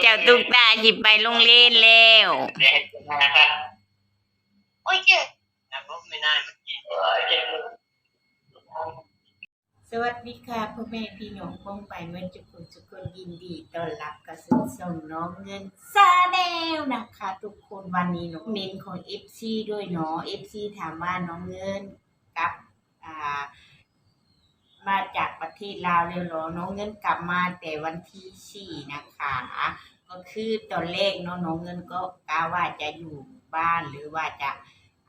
เจ้าตุ๊กตาจิบไปโรงเรียนแล้วเด็กนะครับโอ้ยเจ็บนะผมไม่น่ามันกินเออเจ็บสวัสดีค่ะพ่อแม่พี่น้องพ้องไปเมื่อจุกุจุกคนยินดีต้อนรับกระสุนส่งน้องเงินซาแนลนะคะ ทุกคนวันนี้น้องเน้นของ FC ด้วยเนาะ FC ถามว่าน้องเงินกับอ่า มาจากประ เทศลาวเลยเหรอน้องเงินกลับมาแต่วันที่สี่นะคะ ก็คือตอนแรกเนาะน้องเงินก็กะว่าจะอยู่บ้านหรือว่าจะ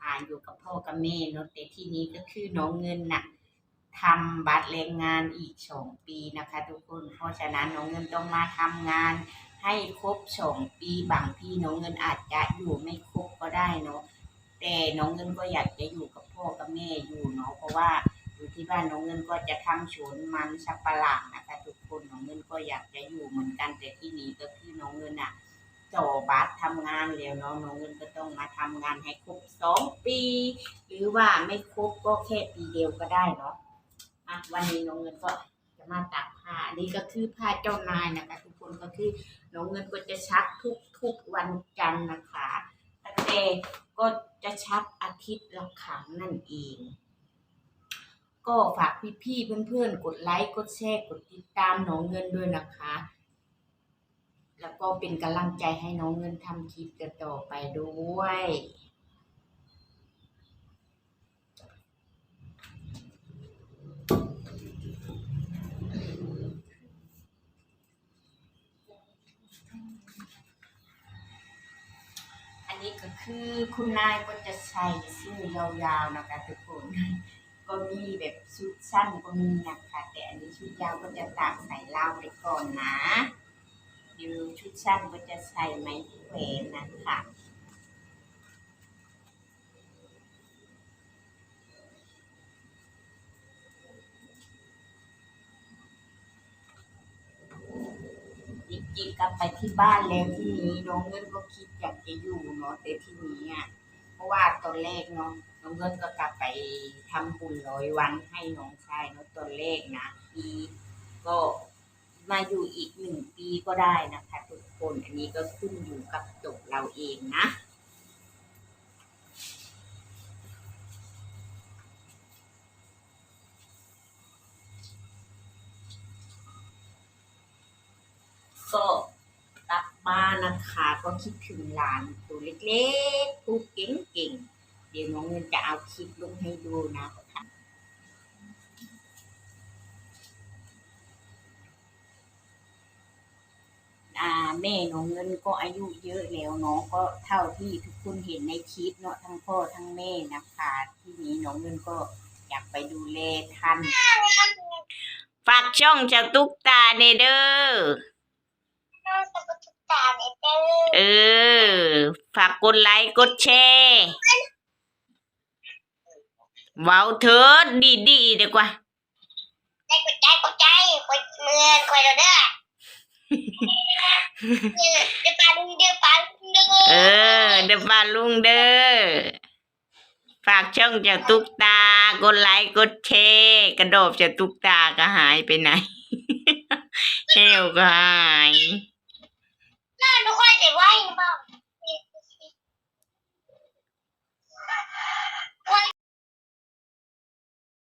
อ่าอยู่กับพ่อกับแม่เนาะแต่ที่นี้ก็คือน้องเงินน่ะทำบัตรแรงงานอีกสองปีนะคะ ทุกคนเพราะฉะนั้นน้องเงินต้องมาทำงานให้ครบสองปีบางที่น้องเงินอาจจะอยู่ไม่ครบก็ได้เนาะแต่น้องเงินก็อยากจะอยู่กับพ่อกับแม่อยู่เนาะเพราะว่า อยู่ที่บ้านน้องเงินก็จะทำสวนมันสับปะหลังนะคะ ทุกคนน้องเงินก็อยากจะอยู่เหมือนกันแต่ที่นี้ก็คือน้องเงินอะจ่อบัสทำงานแล้วเนาะน้องเงินก็ต้องมาทำงานให้ครบสองปี หรือว่าไม่ครบก็แค่ปีเดียวก็ได้เนาะอะวันนี้น้องเงินก็จะมาตักผ้าอันนี้ก็คือผ้าเจ้านายนะคะ ทุกคนก็คือน้องเงินก็จะชักทุกทุกวันจันทร์นะคะแต่ก็จะชักอาทิตย์ละครั้งนั่นเอง ก็ฝากพี่ๆเพื่อนๆ กดไลค์กดแชร์กดติดตามน้องเงินด้วยนะคะ แล้วก็เป็นกำลังใจให้น้องเงินทำคลิปกันต่อไปด้วย อันนี้ก็คือคุณนายก็จะใส่เสื้อยาวๆนะคะทุกคน ก็มีแบบชุดสั้นก็มีนะคะแต่อันนี้ชุดยาวก็จะตากใส่เล่าวไปก่อนนะเดี๋ยวชุดสั้นก็จะใส่ไม้แขวนนะคะจริงๆกลับไปที่บ้านแล้วที่นี้น้องเงินก็คิดอยากจะอยู่เนาะแต่ที่นี้อะ เพราะว่าตอนแรกเนาะน้องเงินก็กลับไปทำบุญร้อยวันให้น้องชายเนาะตอนแรกนะปีก็มาอยู่อีกหนึ่งปีก็ได้นะคะ ทุกคนอันนี้ก็ขึ้นอยู่กับตัวเราเองนะ นนะคะ ก็คิดถึงหลานตัวเล็กๆผู้เก่งๆ เดี๋ยวน้องเงินจะเอาคลิปลงให้ดูนะคะอาแม่น้องเงินก็อายุเยอะแล้วเนาะก็เท่าที่ทุกคนเห็นในคลิปเนาะทั้งพ่อทั้งแม่นะคะ ที่นี้น้องเงินก็อยากไปดูแลท่านฝากช่องจ้าตุ๊กตาเนเด้อน้องตะกุก ตาเนี่ยเด้อเออ ฝากกดไลค์กดแชร์เว้าเถิดดีดีๆดีกว่าได้กดใจกดใจกดเมือนกดเราเด้อเดือดปลาลุงเดือดปลาลุงเด้อเออเดี๋ยวฝากลุงเด้อฝากช่องเจ้าตุ๊กตากดไลค์กดแชร์กระโดดเจ้าตุ๊กตาก็หายไปไหนเฮวก็หาย น่าทุ